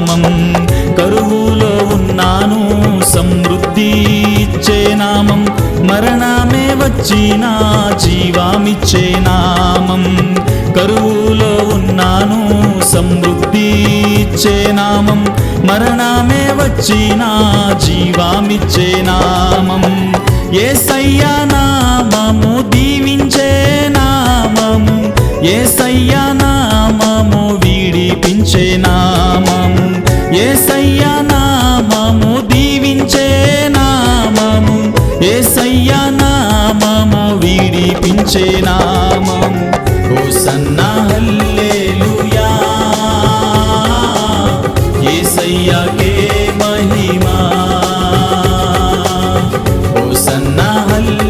నామం కరువులో ఉన్నాను సమృద్ధి ఇచ్చే నామం. మరణమే వచ్చిన జీవామిచ్చే నామం. కరువులో ఉన్నాను సమృద్ధి ఇచ్చే నామం. మరణమే వచ్చిన జీవామిచ్చే నామం. ఏ సయ్యా నామము దీవించే నామము. ఏ సయ్యా నామము వీడిపించే నామం ఏసయ్యా నామము దీవించే నామము. ఏసయ్యా నామము విడిపించే నామము. ఓ సన్నా హల్లేలుయా. ఏసయ్యా కే మహిమా. ఓ సన్నా హల్లే